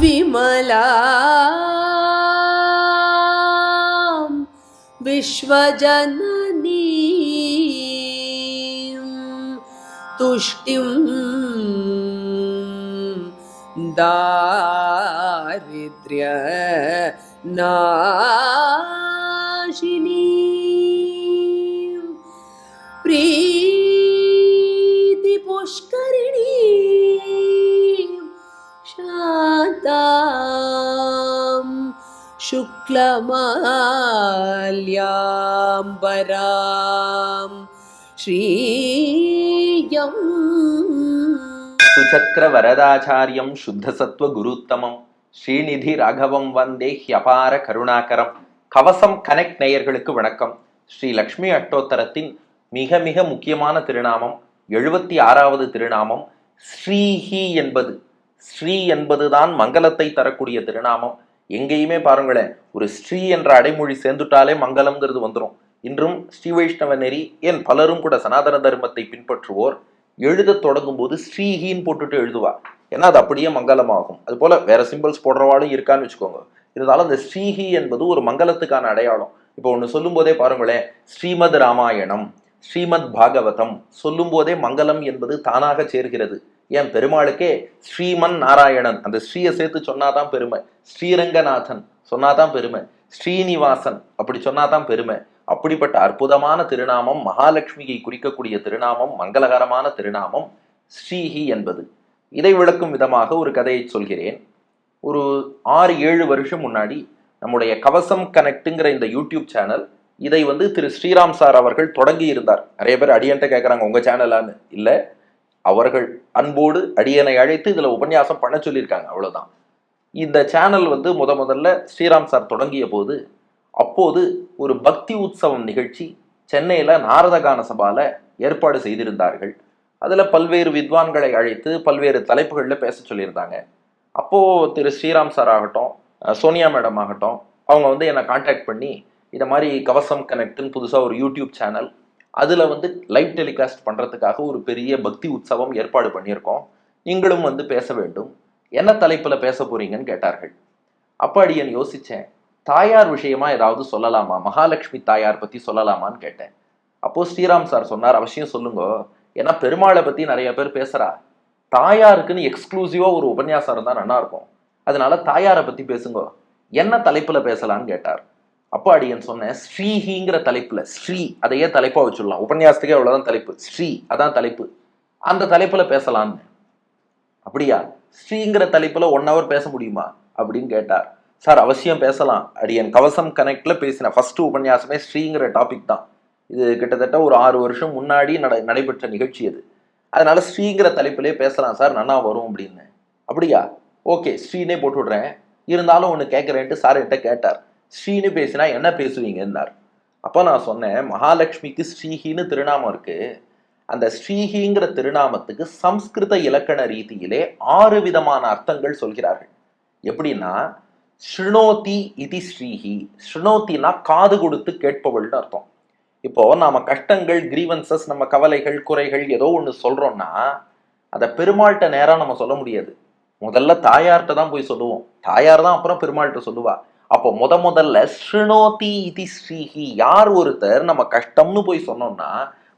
विमला। विश्वजननी। तुष्टिं दारिद्र्य नाशिनी शुक्लमाल्याम्बरां श्रीयम् சுச்சக்கர வரதாச்சாரியம் சுத்தசத்வ குருத்தமம் ஸ்ரீநிதி ராகவம் வந்தே ஹியபார கருணாகரம் கவசம் கனெக்ட் நேயர்களுக்கு வணக்கம் ஸ்ரீ லக்ஷ்மி அட்டோத்தரத்தின் மிக மிக முக்கியமான திருநாமம் எழுபத்தி ஆறாவது திருநாமம் ஸ்ரீஹி என்பது ஸ்ரீ என்பதுதான் மங்களத்தை தரக்கூடிய திருநாமம் எங்கேயுமே பாருங்களேன் ஒரு ஸ்ரீ என்ற அடைமொழி சேர்ந்துட்டாலே மங்களம்ங்கிறது வந்துடும் இன்றும் ஸ்ரீ வைஷ்ணவ நெறி ஏன் பலரும் கூட சனாதன தர்மத்தை பின்பற்றுவோர் எழுதத் தொடங்கும் போது ஸ்ரீஹின்னு போட்டுட்டு எழுதுவா. ஏன்னா அது அப்படியே மங்களமாகும். அது போல வேற சிம்பிள்ஸ் போடுறவாளும் இருக்கான்னு வச்சுக்கோங்க. இருந்தாலும் அந்த ஸ்ரீஹி என்பது ஒரு மங்களத்துக்கான அடையாளம். இப்போ ஒன்று சொல்லும் போதே பாருங்களேன் ஸ்ரீமத் ராமாயணம் ஸ்ரீமத் பாகவதம் சொல்லும் போதே மங்களம் என்பது தானாக சேர்கிறது. ஏன் பெருமாளுக்கே ஸ்ரீமன் நாராயணன் அந்த ஸ்ரீயை சேர்த்து சொன்னாதான் பெருமை. ஸ்ரீரங்கநாதன் சொன்னாதான் பெருமை. ஸ்ரீனிவாசன் அப்படி சொன்னாதான் பெருமை. அப்படிப்பட்ட அற்புதமான திருநாமம் மகாலட்சுமியை குறிக்கக்கூடிய திருநாமம் மங்களகரமான திருநாமம் ஸ்ரீஹி என்பது. இதை விளக்கும் விதமாக ஒரு கதையை சொல்கிறேன். ஒரு ஆறு ஏழு வருஷம் முன்னாடி நம்முடைய கவசம் கனெக்ட்டுங்கிற இந்த யூடியூப் சேனல் இதை வந்து திரு ஸ்ரீராம் சார் அவர்கள் தொடங்கி இருந்தார் நிறைய பேர் அடியன்ட்ட கேட்குறாங்க உங்கள் சேனலான்னு. இல்லை அவர்கள் அன்போடு அடியனை அழைத்து இதில் உபன்யாசம் பண்ண சொல்லியிருக்காங்க. அவ்வளோதான் இந்த சேனல் வந்து முத முதல்ல ஸ்ரீராம் சார் தொடங்கிய போது அப்போது ஒரு பக்தி உற்சவம் நிகழ்ச்சி சென்னையில் நாரதகான சபாவில் ஏற்பாடு செய்திருந்தார்கள். அதில் பல்வேறு வித்வான்களை அழைத்து பல்வேறு தலைப்புகளில் பேச சொல்லியிருந்தாங்க. அப்போது திரு ஸ்ரீராம் சார் ஆகட்டும் சோனியா மேடம் ஆகட்டும் அவங்க வந்து என்னை காண்டாக்ட் பண்ணி இதை மாதிரி கவசம் கனெக்ட்னு புதுசாக ஒரு யூடியூப் சேனல் அதில் வந்து லைவ் டெலிகாஸ்ட் பண்ணுறதுக்காக ஒரு பெரிய பக்தி உற்சவம் ஏற்பாடு பண்ணியிருக்கோம். நீங்களும் வந்து பேச வேண்டும். என்ன தலைப்பில் பேச போறீங்கன்னு கேட்டார்கள். அப்போ அடியன் யோசித்தேன் தாயார் விஷயமா ஏதாவது சொல்லலாமா? மகாலட்சுமி தாயார் பற்றி சொல்லலாமான்னு கேட்டேன். அப்போது ஸ்ரீராம் சார் சொன்னார் அவசியம் சொல்லுங்க. ஏன்னா பெருமாளை பற்றி நிறைய பேர் பேசுகிறா தாயாருக்குன்னு எக்ஸ்க்ளூசிவாக ஒரு உபன்யாசம் இருந்தால் நல்லா இருக்கும். அதனால தாயாரை பற்றி பேசுங்க. என்ன தலைப்பில் பேசலான்னு கேட்டார். அப்போ அடியன் சொன்னேன் ஸ்ரீஹிங்கிற தலைப்புல ஸ்ரீ அதையே தலைப்பா வச்சுடலாம். உபன்யாசத்துக்கே அவ்வளவுதான் தலைப்பு. ஸ்ரீ அதான் தலைப்பு. அந்த தலைப்புல பேசலான்னு அப்படியா? ஸ்ரீங்கிற தலைப்புல ஒன் ஹவர் பேச முடியுமா? அப்படின்னு கேட்டார். சார் அவசியம் பேசலாம். அடியன் கவசம் கனெக்ட்ல பேசின ஃபர்ஸ்ட் உபன்யாசமே ஸ்ரீங்கிற டாபிக் தான். இது கிட்டத்தட்ட ஒரு ஆறு வருஷம் முன்னாடி நட நடைபெற்ற நிகழ்ச்சி அது. அதனால ஸ்ரீங்கிற தலைப்பிலே பேசலாம் சார் நன்னா வரும் அப்படின்னு. அப்படியா? ஓகே ஸ்ரீனே போட்டு விடுறேன். இருந்தாலும் ஒன்று கேட்குறேன்ட்டு சார் என்கிட்ட கேட்டார். ஸ்ரீன்னு பேசினா என்ன பேசுவீங்கன்னார். அப்போ நான் சொன்னேன் மகாலட்சுமிக்கு ஸ்ரீஹின்னு திருநாமம் இருக்கு. அந்த ஸ்ரீஹிங்கிற திருநாமத்துக்கு சம்ஸ்கிருத இலக்கண ரீதியிலே ஆறு விதமான அர்த்தங்கள் சொல்கிறார்கள். எப்படின்னா ஸ்ருணோதி இதி ஸ்ரீஹி. ஸ்ருணோத்தினா காது கொடுத்து கேட்பவள்னு அர்த்தம். இப்போ நாம கஷ்டங்கள் கிரீவன்சஸ் நம்ம கவலைகள் குறைகள் ஏதோ ஒன்று சொல்றோம்னா அதை பெருமாள்கிட்ட நேராக நம்ம சொல்ல முடியாது. முதல்ல தாயார்கிட்ட தான் போய் சொல்லுவோம். தாயார் தான் அப்புறம் பெருமாள்கிட்ட சொல்லுவா. அப்போ முத முதல்ல ஸ்ருணோதி இதி ஸ்ரீஹி யார் ஒருத்தர் நம்ம கஷ்டம்னு போய் சொன்னோம்னா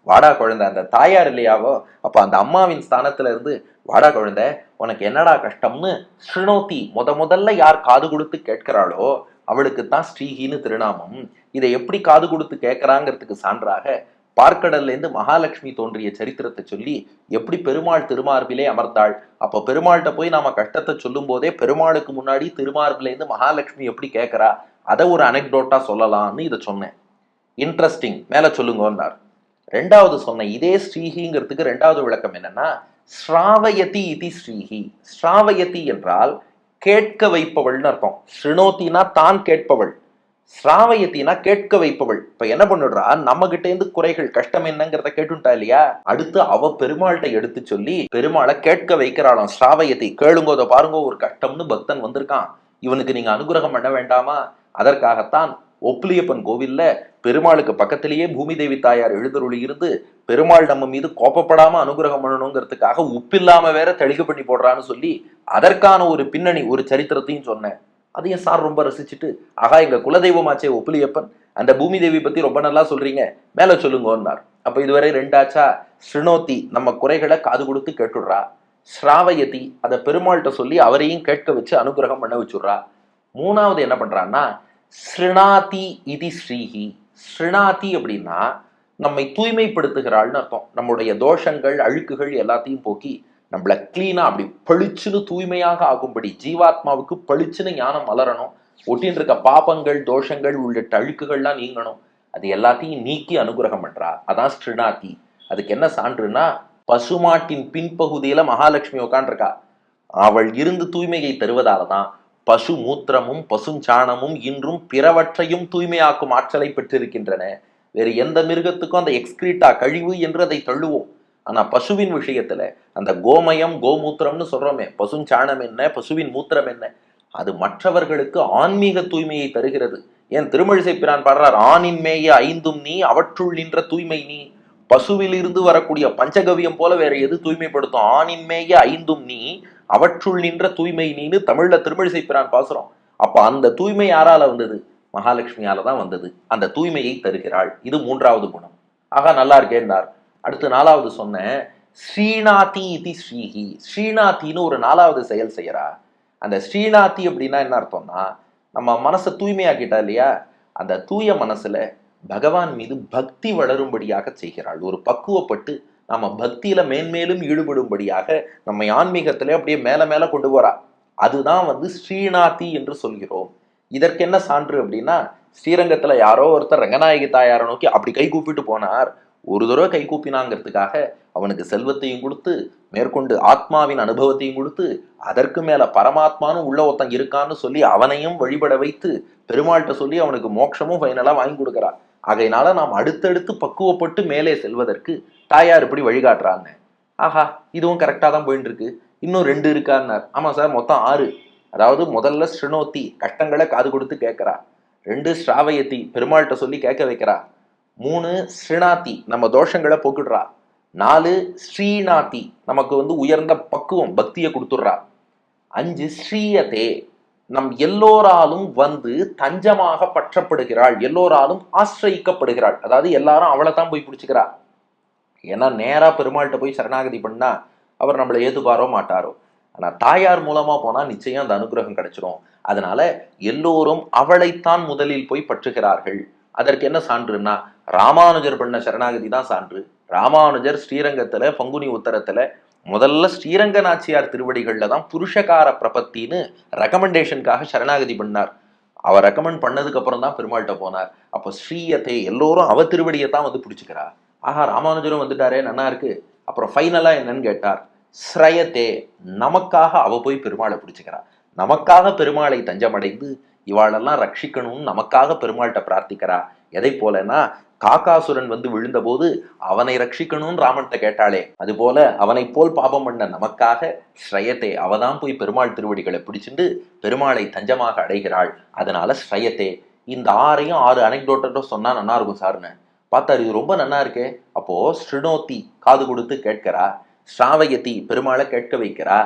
வாடா குழந்தை அந்த தாயார் இல்லையாவோ? அப்போ அந்த அம்மாவின் ஸ்தானத்துல இருந்து வாடா குழந்தை உனக்கு என்னடா கஷ்டம்னு ஸ்ருணோதி முத முதல்ல யார் காது கொடுத்து கேட்கிறாளோ அவளுக்கு தான் ஸ்ரீஹின்னு திருநாமம். இதை எப்படி காது கொடுத்து கேட்கறாங்கிறதுக்கு சான்றாக பார்க்கடல்லேருந்து மகாலட்சுமி தோன்றிய சரித்திரத்தை சொல்லி எப்படி பெருமாள் திருமார்பிலே அமர்ந்தாள்? அப்போ பெருமாள்கிட்ட போய் நாம கஷ்டத்தை சொல்லும் போதே பெருமாளுக்கு முன்னாடி திருமார்பிலேருந்து மகாலட்சுமி எப்படி கேட்கறா அதை ஒரு அனெக்டோட்டா சொல்லலாம்னு இதை சொன்னேன். இன்ட்ரெஸ்டிங் மேலே சொல்லுங்கன்னார் ரெண்டாவது சொன்ன இதே ஸ்ரீஹிங்கிறதுக்கு ரெண்டாவது விளக்கம் என்னன்னா ஸ்ராவயதி இதி ஸ்ரீஹி. ஸ்ராவயதி என்றால் கேட்க வைப்பவள்னு அர்த்தம். ஸ்ருணோத்தினா தான் கேட்பவள். சிராவயத்தினா கேட்க வைப்பவள். இப்ப என்ன பண்ணுடுறா நம்ம கிட்ட இருந்து குறைகள் கஷ்டம் என்னங்கிறத கேட்டுட்டா இல்லையா? அடுத்து அவ பெருமாள்கிட்ட எடுத்து சொல்லி பெருமாளை கேட்க வைக்கிறாளாம். ஸ்ராவயத்தை அதை பாருங்கோ ஒரு கஷ்டம்னு பக்தன் வந்திருக்கான். இவனுக்கு நீங்க அனுகிரகம் பண்ண வேண்டாமா? அதற்காகத்தான் ஒப்புலியப்பன் கோவில்ல பெருமாளுக்கு பக்கத்திலேயே பூமி தேவி தாயார் எழுந்தருளி இருந்து பெருமாள் நம்ம மீது கோப்பப்படாம அனுகிரகம் பண்ணணுங்கிறதுக்காக உப்பில்லாம வேற தெளிகு பண்ணி போடுறான்னு சொல்லி அதற்கான ஒரு பின்னணி ஒரு சரித்திரத்தையும் சொன்னேன். அதையும் சார் ரொம்ப ரசிச்சுட்டு ஆகா எங்க குலதெய்வமாச்சே ஒப்புலியப்பன். அந்த பூமி தேவி பத்தி ரொம்ப நல்லா சொல்றீங்க. மேல சொல்லுங்கன்னார். அப்ப இதுவரை ரெண்டாச்சா? ஸ்ருணோத்தி நம்ம குறைகளை காது கொடுத்து கேட்டுடுறா. ஸ்ராவயதி அதை பெருமாள்கிட்ட சொல்லி அவரையும் கேட்க வச்சு அனுகிரகம் பண்ண வச்சுடுறா. மூணாவது என்ன பண்றான்னா ஸ்ருணாதி இதி ஸ்ரீஹி. ஸ்ருணாதி அப்படின்னா நம்மை தூய்மைப்படுத்துகிறாள்னு அர்த்தம். நம்முடைய தோஷங்கள் அழுக்குகள் எல்லாத்தையும் போக்கி நம்மளை கிளீனாக அப்படி பளிச்சுன்னு தூய்மையாக ஆகும்படி ஜீவாத்மாவுக்கு பளிச்சுன்னு ஞானம் மலரணும் ஒட்டின்னு இருக்க பாபங்கள் தோஷங்கள் உள்ளிட்ட அழுக்குகள்லாம் நீங்கணும். அது எல்லாத்தையும் நீக்கி அனுகிரகம் பண்றா. அதான் ஸ்ருணாதி. அதுக்கு என்ன சான்றுனா பசுமாட்டின் பின்பகுதியில மகாலட்சுமி உட்காண்டிருக்கா அவள் இருந்து தூய்மையை தருவதால தான் பசு மூத்திரமும் பசுஞ்சாணமும் இன்றும் பிறவற்றையும் தூய்மையாக்கும் ஆற்றலை பெற்றிருக்கின்றன. வேறு எந்த மிருகத்துக்கும் அந்த எக்ஸ்கிரீட்டா கழிவு என்று அதை தள்ளுவோம். ஆனா பசுவின் விஷயத்துல அந்த கோமயம் கோமூத்திரம்னு சொல்றோமே பசுஞ்சாணம் என்ன பசுவின் மூத்திரம் என்ன அது மற்றவர்களுக்கு ஆன்மீக தூய்மையை தருகிறது. ஏன் திருமழிசை பிரான் பாடுறார் ஆணின் மேய ஐந்தும் நீ அவற்றுள் நின்ற தூய்மை நீ. பசுவில் இருந்து வரக்கூடிய பஞ்சகவியம் போல வேற எது தூய்மைப்படுத்தும்? ஆணின் மேய ஐந்தும் நீ அவற்றுள் நின்ற தூய்மை நீன்னு தமிழ்ல திருமழிசை பிரான் பாசுறோம். அப்ப அந்த தூய்மை யாரால வந்தது? மகாலட்சுமியால தான் வந்தது. அந்த தூய்மையை தருகிறாள். இது மூன்றாவது குணம். ஆகா நல்லா இருக்கேன்னார் அடுத்து நாலாவது சொன்னேன். ஸ்ரீநாதி இது ஸ்ரீஹி. ஸ்ரீநாத்தின்னு ஒரு நாலாவது செயல் செய்கிறா அந்த ஸ்ரீநாதி அப்படின்னா என்ன அர்த்தம்னா நம்ம மனசை தூய்மையாக்கிட்டா இல்லையா? அந்த தூய மனசுல பகவான் மீது பக்தி வளரும்படியாக செய்கிறாள். ஒரு பக்குவப்பட்டு நம்ம பக்தியில மேன்மேலும் ஈடுபடும்படியாக நம்மை ஆன்மீகத்திலே அப்படியே மேல மேல கொண்டு போறா. அதுதான் வந்து ஸ்ரீநாதி என்று சொல்கிறோம். இதற்கு என்ன சான்று அப்படின்னா ஸ்ரீரங்கத்துல யாரோ ஒருத்தர் ரங்கநாயகி தாயாரை நோக்கி அப்படி கை கூப்பிட்டு போனார். ஒரு தடவை கை கூப்பினாங்கிறதுக்காக அவனுக்கு செல்வத்தையும் கொடுத்து மேற்கொண்டு ஆத்மாவின் அனுபவத்தையும் கொடுத்து அதற்கு மேல பரமாத்மானும் உள்ள ஒருத்தன் இருக்கான்னு சொல்லி அவனையும் வழிபட வைத்து பெருமாள்கிட்ட சொல்லி அவனுக்கு மோட்சமும் ஃபைனலா வாங்கி கொடுக்குறா ஆகையினால நாம் அடுத்தடுத்து பக்குவப்பட்டு மேலே செல்வதற்கு தாயார் இப்படி வழிகாட்டுறாங்க. ஆஹா இதுவும் கரெக்டாக தான் போயிட்டு இருக்கு இன்னும் ரெண்டு இருக்கான்னார். ஆமாம் சார் மொத்தம் ஆறு. அதாவது முதல்ல ஸ்ருணோத்தி கஷ்டங்களை காது கொடுத்து கேட்குறா. ரெண்டு ஸ்ராவயத்தி பெருமாள்கிட்ட சொல்லி கேட்க வைக்கிறா. மூணு ஸ்ரீநாத்தி. நம்ம தோஷங்களை போக்கிடுறா. நாலு ஸ்ரீநாத்தி. நமக்கு வந்து உயர்ந்த பக்குவம் பக்தியை கொடுத்துட்றா. அஞ்சு ஸ்ரீயதே. நம் எல்லோராலும் வந்து தஞ்சமாக பற்றப்படுகிறாள். எல்லோராலும் ஆசிரயிக்கப்படுகிறாள். அதாவது எல்லாரும் அவளை தான் போய் பிடிச்சிக்கிறா. ஏன்னா நேராக பெருமாள்கிட்ட போய் சரணாகதி பண்ணா அவர் நம்மளை ஏதுபாரோ மாட்டாரோ. ஆனால் தாயார் மூலமாக போனால் நிச்சயம் அந்த அனுகிரகம் கிடைச்சிரும். அதனால எல்லோரும் அவளைத்தான் முதலில் போய் பற்றுகிறார்கள். அதற்கு என்ன சான்றுன்னா ராமானுஜர் பண்ண சரணாகதி தான் சான்று. ராமானுஜர் ஸ்ரீரங்கத்துல பங்குனி உத்தரத்துல முதல்ல ஸ்ரீரங்க நாச்சியார் திருவடிகள்ல தான் புருஷகார பிரபத்தின்னு ரெக்கமெண்டேஷனுக்காக சரணாகதி பண்ணார். அவர் ரெக்கமெண்ட் பண்ணதுக்கு அப்புறம் தான் பெருமாள்கிட்ட போனார். அப்போ ஸ்ரீயத்தை எல்லோரும் அவ திருவடியை தான் வந்து பிடிச்சுக்கிறா. ஆஹா ராமானுஜரும் வந்துட்டாரே நன்னா இருக்கு. அப்புறம் ஃபைனலா என்னன்னு கேட்டார். ஸ்ரயத்தே நமக்காக அவ போய் பெருமாளை பிடிச்சிக்கிறா. நமக்காக பெருமாளை தஞ்சமடைந்து இவாளெல்லாம் ரட்சிக்கணும்னு நமக்காக பெருமாள்கிட்ட பிரார்த்திக்கிறா. எதை போலனா காக்காசுரன் வந்து விழுந்தபோது அவனை ரட்சிக்கணும்னு ராமன்கிட்ட கேட்டாளே. அது போல அவனை போல் பாபம் பண்ண நமக்காக ஸ்ரயத்தை அவதான் போய் பெருமாள் திருவடிகளை பிடிச்சிட்டு பெருமாளை தஞ்சமாக அடைகிறாள். அதனால ஸ்ரயத்தே இந்த ஆறையும் ஆறு அனைக்டோட்டோ சொன்னா நல்லா இருக்கும் சார்னு பார்த்தாரு இது ரொம்ப நன்னா இருக்கே. அப்போ ஸ்ருணோத்தி காது கொடுத்து கேட்கிறா. ஸ்ராவயத்தி பெருமாளை கேட்க வைக்கிறா.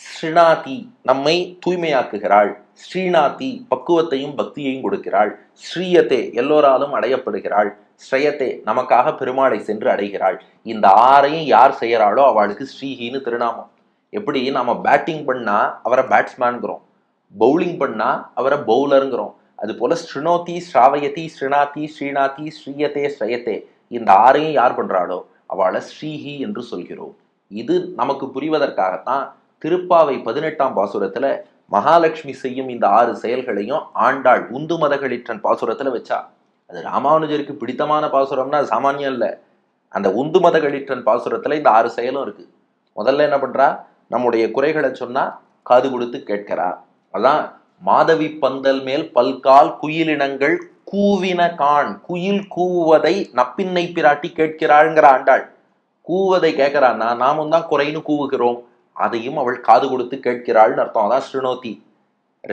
ஸ்ரீநாதி நம்மை தூய்மையாக்குகிறாள். ஸ்ரீநாதி பக்குவத்தையும் பக்தியையும் கொடுக்கிறாள். ஸ்ரீயத்தே எல்லோராலும் அடையப்படுகிறாள். ஸ்ரேயத்தை நமக்காக பெருமாளை சென்று அடைகிறாள். இந்த ஆறையும் யார் செய்கிறாளோ அவளுக்கு ஸ்ரீஹின்னு திருநாமம். எப்படி நாம பேட்டிங் பண்ணா அவரை பேட்ஸ்மேன்கிறோம் பவுலிங் பண்ணா அவரை பவுலருங்கிறோம் அது போல ஸ்ருணோதி ஸ்ராவயதி ஸ்ரீநாதி ஸ்ரீநாதி ஸ்ரீயத்தே ஸ்ரேயத்தே இந்த ஆறையும் யார் பண்றாளோ அவளை ஸ்ரீஹி என்று சொல்கிறோம். இது நமக்கு புரிவதற்காகத்தான் திருப்பாவை பதினெட்டாம் பாசுரத்துல மகாலட்சுமி செய்யும் இந்த ஆறு செயல்களையும் ஆண்டாள் உந்து மதகளிற்றன் பாசுரத்துல வச்சா. அது ராமானுஜருக்கு பிடித்தமான பாசுரம்னா அது சாமானியம் இல்லை. அந்த உந்து மதகளிற்றன் பாசுரத்துல இந்த ஆறு செயலும் இருக்கு. முதல்ல என்ன பண்றா? நம்முடைய குறைகளை சொன்னா காது கொடுத்து கேட்கிறா. அதான் மாதவி பந்தல் மேல் பல்கால் குயிலினங்கள் கூவின கான் குயில் கூவுவதை நப்பின்னை பிராட்டி கேட்கிறாள்ங்கிற ஆண்டாள். கூவதை கேட்கிறான்னா நாமும் தான் குறைன்னு கூவுகிறோம். அதையும் அவள் காது கொடுத்து கேட்கிறாள்னு அர்த்தம். அதான் ஸ்ருணோதி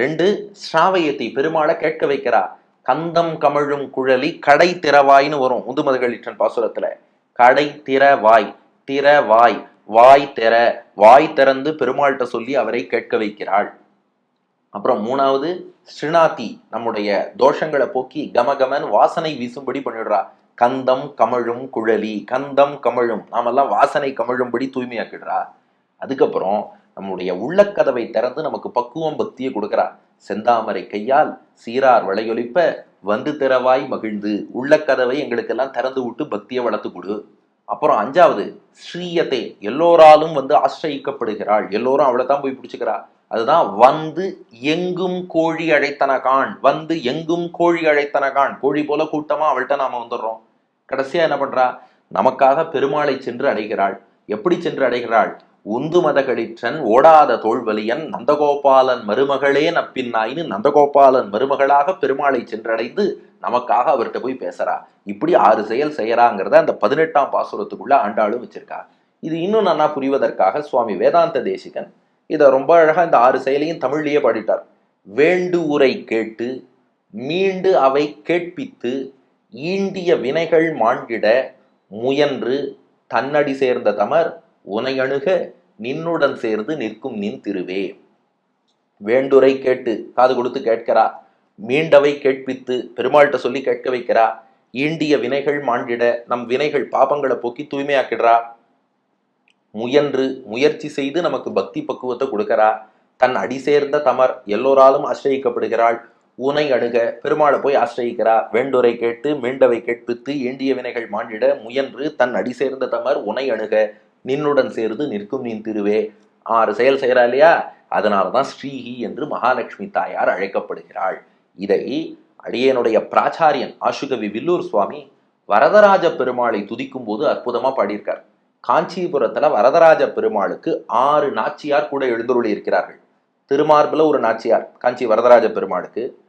ரெண்டு ஸ்ராவயத்தை பெருமாளை கேட்க வைக்கிறா. கந்தம் கமழும் குழலி கடை திறவாய்னு வரும். முதுமதுகளிற்றன் பாசுரத்துல. கடை திறவாய் திறவாய் வாய் திற வாய் திறந்து பெருமாள்கிட்ட சொல்லி அவரை கேட்க வைக்கிறாள். அப்புறம் மூணாவது ஸ்ரீநாத்தி நம்முடைய தோஷங்களை போக்கி கமகமன் வாசனை வீசும்படி பண்ணிடுறா. கந்தம் கமழும் குழலி கந்தம் கமழும் நாமெல்லாம் வாசனை கமழும்படி தூய்மையாக்கிடுறா. அதுக்கப்புறம் நம்முடைய உள்ளக்கதவை திறந்து நமக்கு பக்குவம் பக்தியை கொடுக்கிறா. செந்தாமரை கையால் சீரார் வளையொலிப்ப வந்து திறவாய் மகிழ்ந்து உள்ளக்கதவை எங்களுக்கெல்லாம் திறந்து விட்டு பக்தியை வளர்த்து கொடு. அப்புறம் அஞ்சாவது ஸ்ரீயத்தை எல்லோராலும் வந்து ஆசிரயிக்கப்படுகிறாள். எல்லோரும் அவளை தான் போய் பிடிச்சிக்கிறா. அதுதான் வந்து எங்கும் கோழி அழைத்தனகான் வந்து எங்கும் கோழி அழைத்தனகான் கோழி போல கூட்டமா அவள்கிட்ட நாம வந்துடுறோம். கடைசியா என்ன பண்றா? நமக்காக பெருமாளை சென்று அடைகிறாள். எப்படி சென்று அடைகிறாள்? உந்து மதகளிற்றன் ஓடாத தோல்வலியன் நந்தகோபாலன் மருமகளே நப்பின்னாயின்னு நந்தகோபாலன் மருமகளாக பெருமாளை சென்றடைந்து நமக்காக அவர்கிட்ட போய் பேசுறா. இப்படி ஆறு செயல் செய்யறாங்கிறத அந்த பதினெட்டாம் பாசுரத்துக்குள்ள ஆண்டாளும் வச்சிருக்கா இது இன்னும் நல்லா புரிவதற்காக சுவாமி வேதாந்த தேசிகன் இதை ரொம்ப அழகா இந்த ஆறு செயலையும் தமிழ்லயே பாடிட்டார். வேண்டு உரை கேட்டு மீண்டு அவை கேட்பித்து ஈண்டிய வினைகள் மாண்டிட முயன்று தன்னடி சேர்ந்த தமர் உனையணுக நின்னுடன் சேர்ந்து நிற்கும் நின் திருவே. வேண்டுரை கேட்டு காது கொடுத்து கேட்கிறா மீண்டவை கேட்பித்து பெருமாள்கிட்ட சொல்லி கேட்க வைக்கிறா ஈண்டிய வினைகள் மாண்டிட நம் வினைகள் பாபங்களை போக்கி தூய்மையாக்கிடுறா. முயன்று முயற்சி செய்து நமக்கு பக்தி பக்குவத்தை கொடுக்கறா. தன் அடி சேர்ந்த தமர் எல்லோராலும் ஆசிரயிக்கப்படுகிறாள். உனை அணுக பெருமாளை போய் ஆசிரயிக்கிறா. வேண்டுரை கேட்டு மீண்டவை கேட்பித்து ஈண்டிய வினைகள் மாண்டிட முயன்று தன் அடி சேர்ந்த தமர் உனை அணுக நின்னுடன் சேர்ந்து நிற்கும் நீன் திருவே. ஆறு செயல் செய்கிறா இல்லையா? அதனாலதான் ஸ்ரீஹி என்று மகாலட்சுமி தாயார் அழைக்கப்படுகிறாள். இதை அடியனுடைய பிராச்சாரியன் ஆசுகவி வில்லூர் சுவாமி வரதராஜ பெருமாளை துதிக்கும் போது அற்புதமா பாடியிருக்கார். காஞ்சிபுரத்துல வரதராஜ பெருமாளுக்கு ஆறு நாச்சியார் கூட எழுந்தருளி இருக்கிறார்கள். திருமார்பில் ஒரு நாச்சியார் காஞ்சி வரதராஜ பெருமாளுக்கு.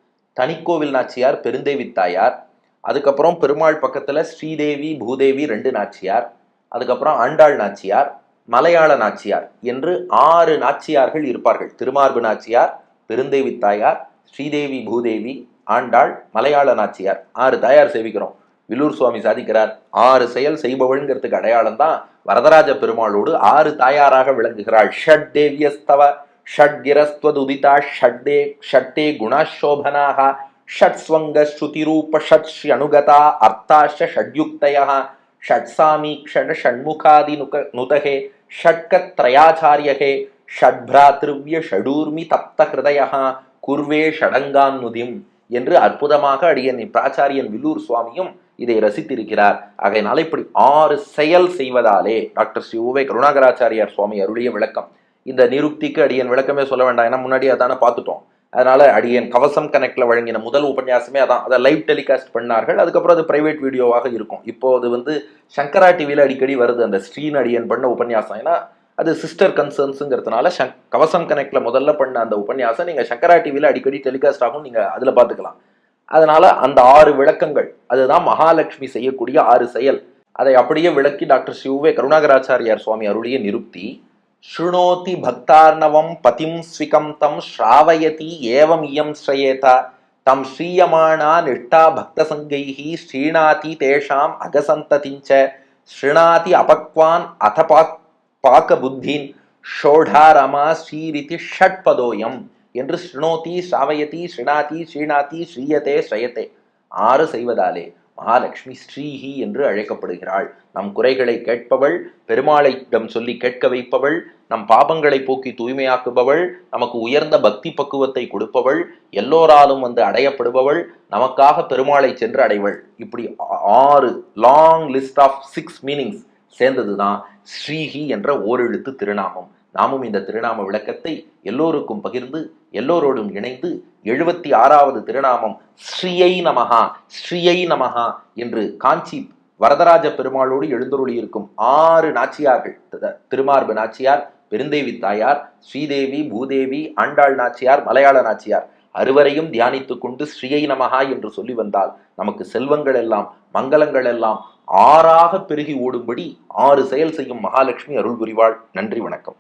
தனிக்கோவில் நாச்சியார் பெருந்தேவி தாயார். அதுக்கப்புறம் பெருமாள் பக்கத்துல ஸ்ரீதேவி பூதேவி ரெண்டு நாச்சியார். அதுக்கப்புறம் ஆண்டாள் நாச்சியார் மலையாள நாச்சியார் என்று ஆறு நாச்சியார்கள் இருப்பார்கள். திருமார்பு நாச்சியார் பெருந்தேவி தாயார் ஸ்ரீதேவி பூதேவி ஆண்டாள் மலையாள நாச்சியார். ஆறு தாயார் சேவிக்கிறோம். வில்லூர் சுவாமி சாதிக்கிறார். ஆறு செயல் செய்பவள்ங்கிறதுக்கு அடையாளம் தான் வரதராஜ பெருமாளோடு ஆறு தாயாராக விளங்குகிறாள். ஷட் தேவியஸ்தவ ஷட்கிரஸ்துதிதா ஷட்டே ஷட்டே குணாசோபனாக ஷட் ஸ்வங்க ஸ்ருதிரூப ஷட் ஸ்ரீ அனுகதா அர்த்தாஷ ஷட்யுக்தயா ஷட்சாமி ஷட் ஷண்முகாதி நுக நுதகே ஷட்கத்ரயாச்சாரியகே ஷட்பிராத்ருவ்ய ஷடூர்மி தப்த ஹிருதய குர்வே ஷடங்கான்னுதிம் என்று அற்புதமாக அடியன் பிராச்சாரியன் வில்லூர் சுவாமியும் இதை ரசித்திருக்கிறார். ஆகையினால இப்படி ஆறு செயல் செய்வதாலே டாக்டர் ஸ்ரீ உவே கருணாகராச்சாரியார் சுவாமி அருளிய விளக்கம். இந்த நிருக்திக்கு அடியன் விளக்கமே சொல்ல வேண்டாம். ஏன்னா முன்னாடி அதானே பார்த்துட்டோம். அதனால் அடியேன் கவசம் கனெக்டில் வழங்கின முதல் உபன்யாசமே அதான். அதை லைவ் டெலிகாஸ்ட் பண்ணார்கள். அதுக்கப்புறம் அது ப்ரைவேட் வீடியோவாக இருக்கும். இப்போ அது வந்து சங்கரா டிவியில் அடிக்கடி வருது. அந்த ஸ்ரீன் அடியன் பண்ண உபன்யாசம். ஏன்னா அது சிஸ்டர் கன்சர்ன்ஸுங்கிறதுனால சங் கவசம் கனெக்டில் முதல்ல பண்ண அந்த உபன்யாசம் நீங்கள் சங்கரா டிவியில் அடிக்கடி டெலிகாஸ்ட் ஆகும். நீங்கள் அதில் பார்த்துக்கலாம். அதனால் அந்த ஆறு விளக்கங்கள் அதுதான் மகாலட்சுமி செய்யக்கூடிய ஆறு செயல். அதை அப்படியே விளக்கி டாக்டர் சிவுவே கருணாகராச்சாரியார் சுவாமி அருளிய நிருப்தி. ಶೃಣೋತಿ ಭಕ್ತಾರ್ಣವಂ ಪತಿಂ ಸ್ವಿಕಂ ತಂ ಶ್ರಾವಯತಿ ಏವಂ ಇಯಂ ಶ್ರಯೇತ ತಂ ಶ್ರೀಯಮಾಣ ನಿಷ್ಠಾ ಭಕ್ತಸಂಗೈ ಶ್ರೀಣಾತಿ ತೇಷಾಂ ಅಗಸಂತತಿಂಚ ಶೃಣಾತಿ ಅಪಕ್ವಾನ್ ಅಥ ಪಾಕ್ ಪಾಕಬುದ್ಧೀನ್ ஷோடாரமா ஸ்ரீரிதி ஷட்பதோயம் என்று ஸ்ருணோதி சாவயதி ஸ்ருணாதி ஸ்ரீநாதி ஸ்ரீயதே ஸ்ரயத்தே ஆறு செய்வதாலே மகாலட்சுமி ஸ்ரீஹி என்று அழைக்கப்படுகிறாள். நம் குறைகளை கேட்பவள் பெருமாளையிடம் சொல்லி கேட்க வைப்பவள் நம் பாபங்களை போக்கி தூய்மையாக்குபவள் நமக்கு உயர்ந்த பக்தி பக்குவத்தை கொடுப்பவள் எல்லோராலும் வந்து அடையப்படுபவள் நமக்காக பெருமாளை சென்று அடைவள். இப்படி ஆறு long list of six meanings சேர்ந்ததுதான் ஸ்ரீஹி என்ற ஓரெழுத்து திருநாமம். நாமும் இந்த திருநாம விளக்கத்தை எல்லோருக்கும் பகிர்ந்து எல்லோரோடும் இணைந்து எழுபத்தி ஆறாவது திருநாமம் ஸ்ரீயை நமகா ஸ்ரீயை நமகா என்று காஞ்சி வரதராஜ பெருமாளோடு எழுந்தருளி இருக்கும் ஆறு நாச்சியார்கள். திருமார்பு நாச்சியார் பெருந்தேவி தாயார் ஸ்ரீதேவி பூதேவி ஆண்டாள் நாச்சியார் மலையாள நாச்சியார். அறுவரையும் தியானித்து கொண்டு ஸ்ரீயை நமகா என்று சொல்லி வந்தால் நமக்கு செல்வங்கள் எல்லாம் மங்களங்கள் எல்லாம் ஆறாக பெருகி ஓடும்படி ஆறு செயல் செய்யும் மகாலட்சுமி அருள் புரிவாள் நன்றி வணக்கம்.